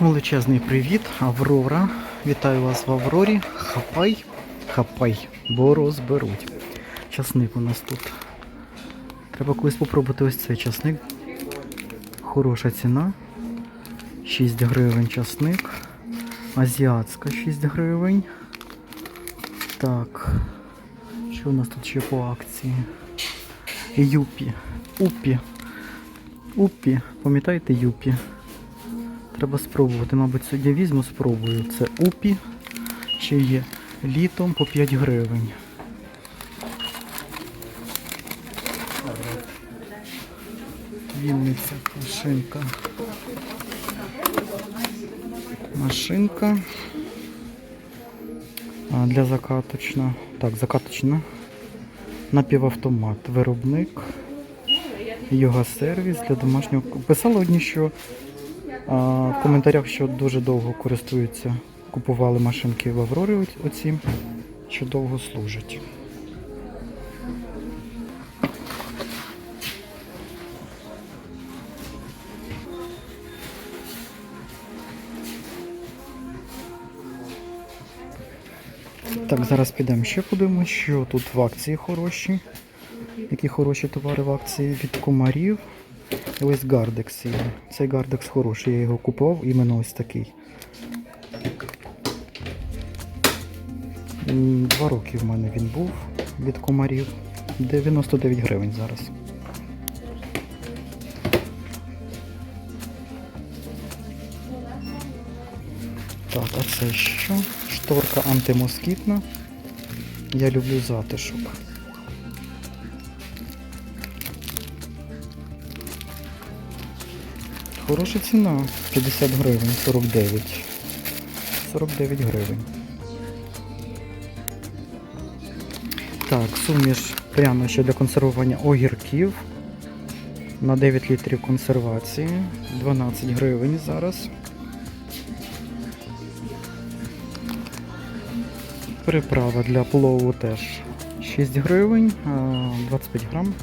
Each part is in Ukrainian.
Величезний привіт, Аврора. Вітаю вас в Аврорі. Хапай, хапай, бо розберуть. Часник у нас тут. Треба колись спробувати ось цей часник. Хороша ціна. 6 гривень часник. Азіатська 6 гривень. Так. Що у нас тут ще по акції? Юпі. Упі. Упі. Пам'ятаєте Юпі? Треба спробувати. Мабуть, сьогодні візьму, спробую. Це упі. Ще є літом по 5 гривень. Вінниця, машинка. Машинка. А, для закаточна. Так, закаточна. Напівавтомат. Виробник. Йога сервіс для домашнього. Писали одні, що в коментарях, що дуже довго користуються, купували машинки в Аврорі оці, що довго служать. Так, зараз підемо ще подивимося, що тут в акції хороші. Які хороші товари в акції від комарів. Ось Гардекс є. Цей Гардекс хороший, я його купував, іменно ось такий. Два роки в мене він був від комарів. 99 гривень зараз. Так, а це що? Шторка антимоскітна. Я люблю затишок. Хороша ціна. 50 гривень, 49. 49 гривень. Так, суміш прямо ще для консервування огірків. На 9 літрів консервації. 12 гривень зараз. Приправа для плову теж 6 гривень, 25 грам.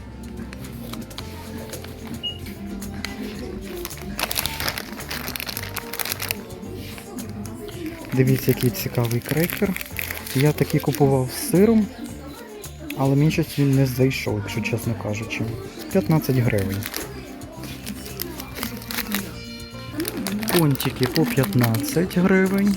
Дивіться, який цікавий крекер. Я такий купував з сиром, але мені щось він не зайшов, якщо чесно кажучи. 15 гривень. Пончики по 15 гривень.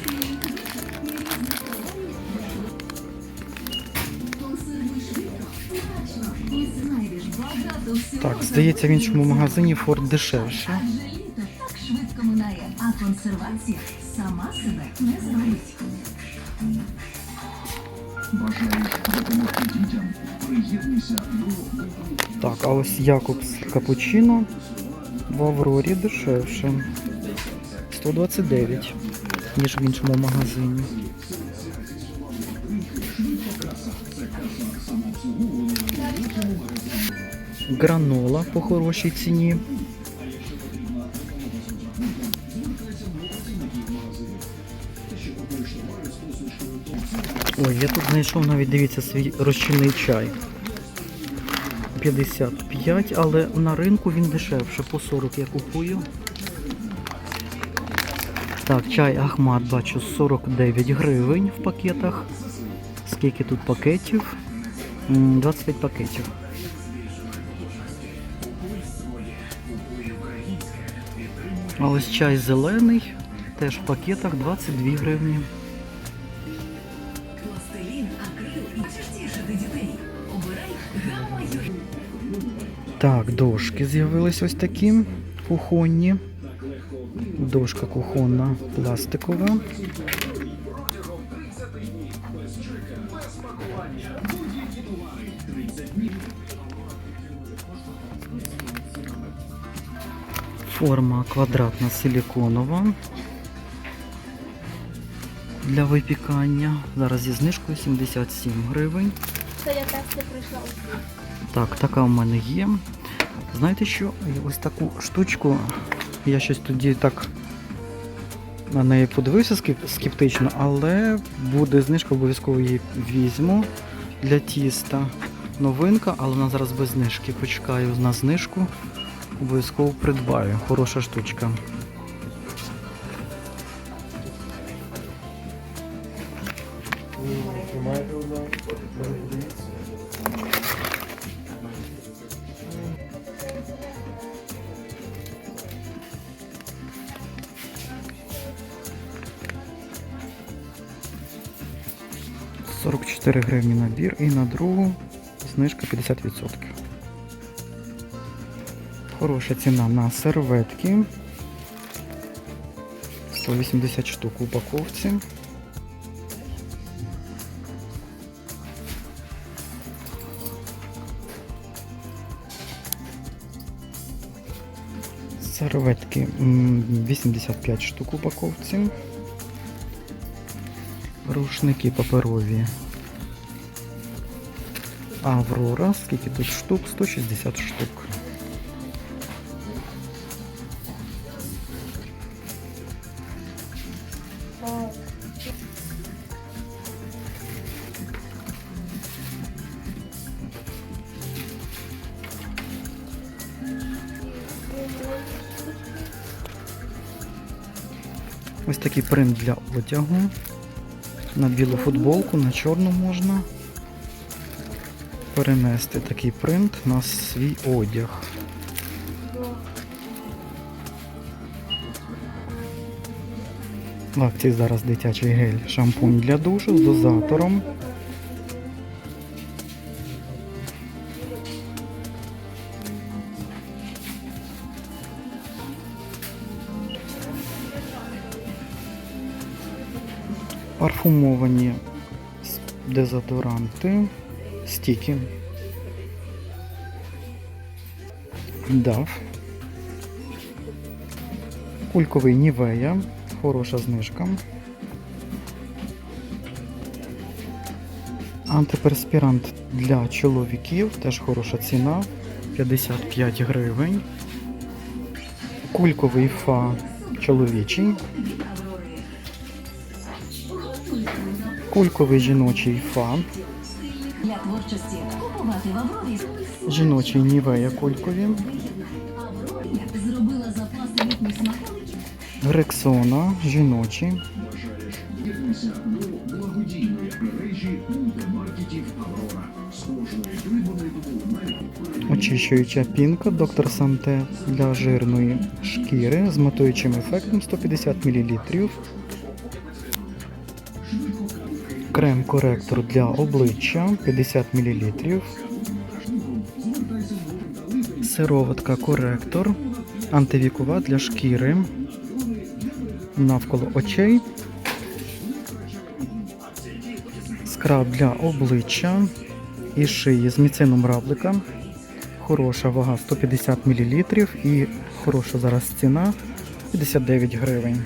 Так, здається, в іншому магазині Форд дешевше. А консервація сама себе не зробить. Бажаєш допомогти дітям? Приєднуйся Так, а ось Якобс капучино в Аврорі дешевше. 129, ніж в іншому магазині. Гранола по хорошій ціні. Ой, я тут знайшов навіть, дивіться, свій розчинний чай. 55, але на ринку він дешевше, по 40 я купую. Так, чай Ахмат бачу 49 гривень в пакетах. Скільки тут пакетів? 25 пакетів. А ось чай зелений, теж в пакетах 22 гривні. Так, дошки з'явились ось такі кухонні. Дошка кухонна пластикова. Форма квадратна силіконова для випікання. Зараз зі знижкою 77 гривень. Це я не прийшла. Так, така в мене є. Знаєте що? Ось таку штучку. Я щось тоді так на неї подивився скептично, але буде знижка, обов'язково її візьму для тіста. Новинка, але вона зараз без знижки. Почекаю на знижку. Обов'язково придбаю. Хороша штучка. 44 гривні набір і на другу знижка 50%. Хороша ціна на серветки. 180 штук в упаковці. Серветки 85 штук в упаковці. Рушники паперові. Аврора. Скільки тут штук? 160 штук. Ось такий принт для одягу. На білу футболку, на чорну можна перенести такий принт на свій одяг. В акції зараз дитячий гель шампунь для душу з дозатором. Парфумовані дезодоранти, стіки. Дав. Кульковий Нівея. Хороша знижка. Антиперспірант для чоловіків. Теж хороша ціна. 55 гривень. Кульковий фа чоловічий. Благодійної мережі мультимаркетів Аврора. З кожної придбаної документи Очищуюча пінка доктор Санте для жирної шкіри з матуючим ефектом 150 мл. Крем-коректор для обличчя 50 мл. Сироватка коректор. Антивікова для шкіри. Навколо очей. Скраб для обличчя і шиї з міцином равлика. Хороша вага 150 мл і хороша зараз ціна 59 гривень.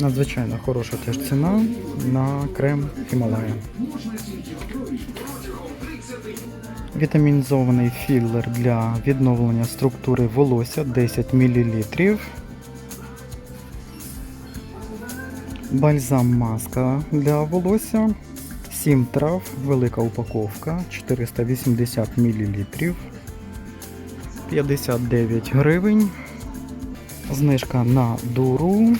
Надзвичайно хороша теж ціна на крем Хімалая. Вітамінізований філер для відновлення структури волосся 10 мл. Бальзам маска для волосся. 7 трав, велика упаковка, 480 мл. 59 гривень. Знижка на дуру.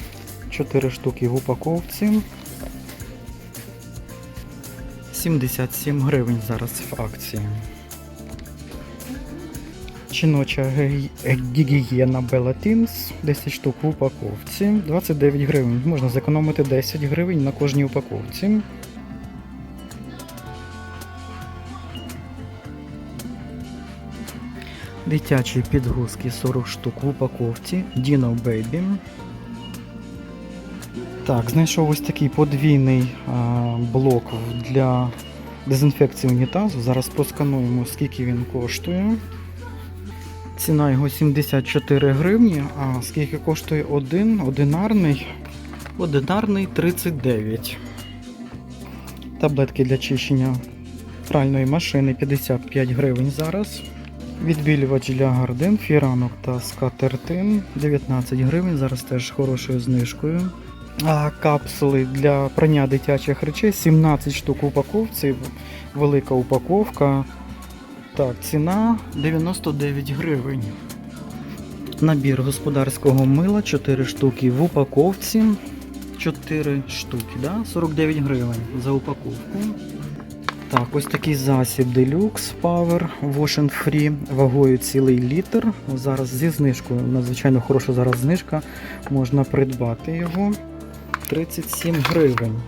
4 штуки в упаковці. 77 гривень зараз в акції. Жіноча гі- гігієна Teens, 10 штук в упаковці, 29 гривень. Можна зекономити 10 гривень на кожній упаковці. Дитячі підгузки 40 штук в упаковці. Dino Baby. Так, знайшов ось такий подвійний блок для дезінфекції унітазу. Зараз проскануємо, скільки він коштує. Ціна його 74 гривні, а скільки коштує один, одинарний? Одинарний 39. Таблетки для чищення пральної машини 55 гривень зараз. Відбілювач для гардин, фіранок та скатертин 19 гривень, зараз теж хорошою знижкою. Капсули для прання дитячих речей 17 штук упаковці, велика упаковка Так, ціна 99 гривень. Набір господарського мила 4 штуки в упаковці. 4 штуки, да? 49 гривень за упаковку. Так, ось такий засіб Deluxe Power Wash Free вагою цілий літр. Зараз зі знижкою, надзвичайно хороша зараз знижка. Можна придбати його 37 гривень.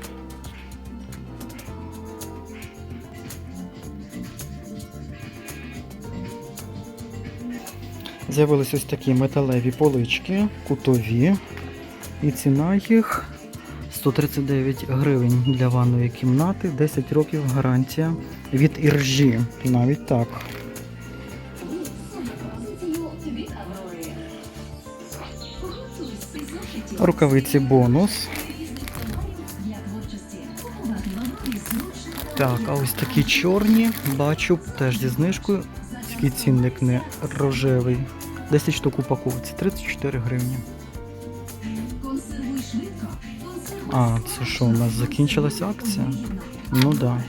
З'явились ось такі металеві полички, кутові. І ціна їх 139 гривень для ванної кімнати, 10 років гарантія від іржі. Навіть так. Рукавиці бонус. Так, а ось такі чорні, бачу, теж зі знижкою. Такий цінник не рожевий. 10 штук упаковці, 34 гривні. А, це що, у нас закінчилась акція? Ну да.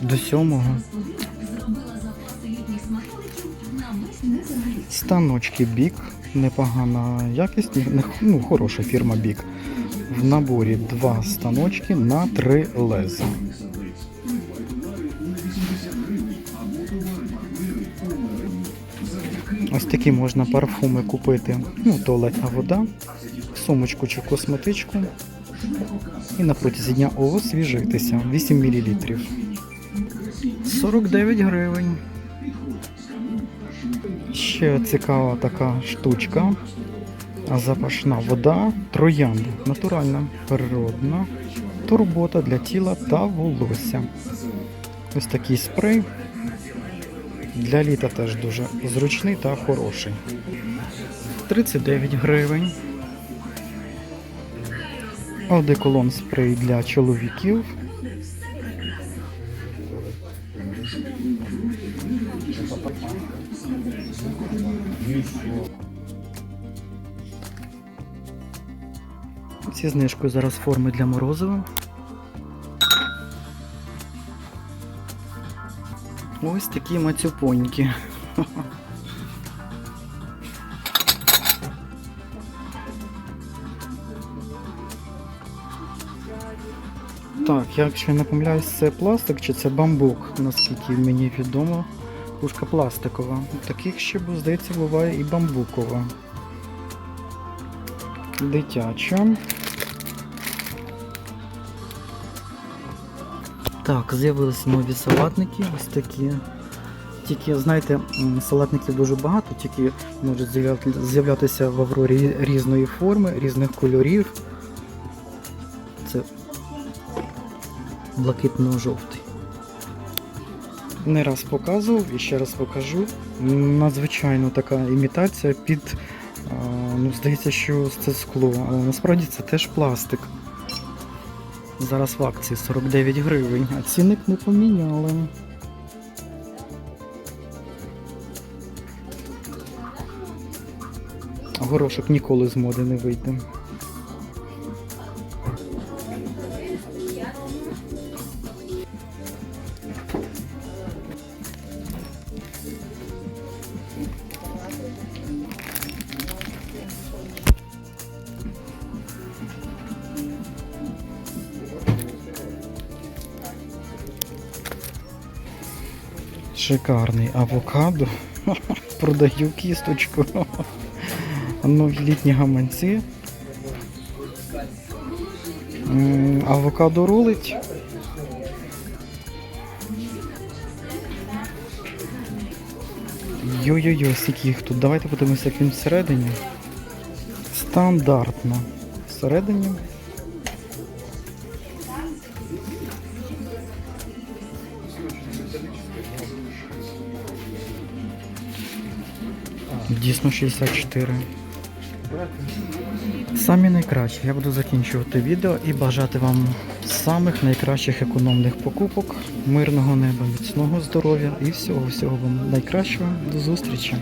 До сьомого. Станочки Бік, непогана якість, ну, хороша фірма Бік. В наборі два станочки на три леза. Ось такі можна парфуми купити. Ну, туалетна вода, сумочку чи косметичку. І на протязі дня освіжитися. 8 мл. 49 гривень. Ще цікава така штучка. Запашна вода троянда. Натуральна, природна. Турбота для тіла та волосся. Ось такий спрей. Для літа теж дуже зручний та хороший. 39 гривень. Одеколон спрей для чоловіків. Ці знижкою зараз форми для морозива. Ось такі мацюпоньки. Так, якщо я не помиляюсь, це пластик чи це бамбук, наскільки мені відомо. Кружка пластикова. Таких ще, здається, буває і бамбукова. Дитяча. Так, з'явилися нові салатники, ось такі. Тільки, знаєте, салатників дуже багато, тільки можуть з'являтися в Аврорі різної форми, різних кольорів. Це блакитно-жовтий. Не раз показував і ще раз покажу. Надзвичайно така імітація під, ну, здається, що це скло, але насправді це теж пластик. Зараз в акції 49 гривень, а цінник не поміняли. Горошок ніколи з моди не вийде. Шикарний авокадо. Продаю кісточку. Нові літні гаманці. Авокадо рулить. Йо-йо-йо, скільки їх тут. Давайте подивимося, як він всередині. Стандартно. Всередині. Дійсно 64. Самі найкращі. Я буду закінчувати відео і бажати вам самих найкращих економних покупок, мирного неба, міцного здоров'я і всього всього вам найкращого. До зустрічі!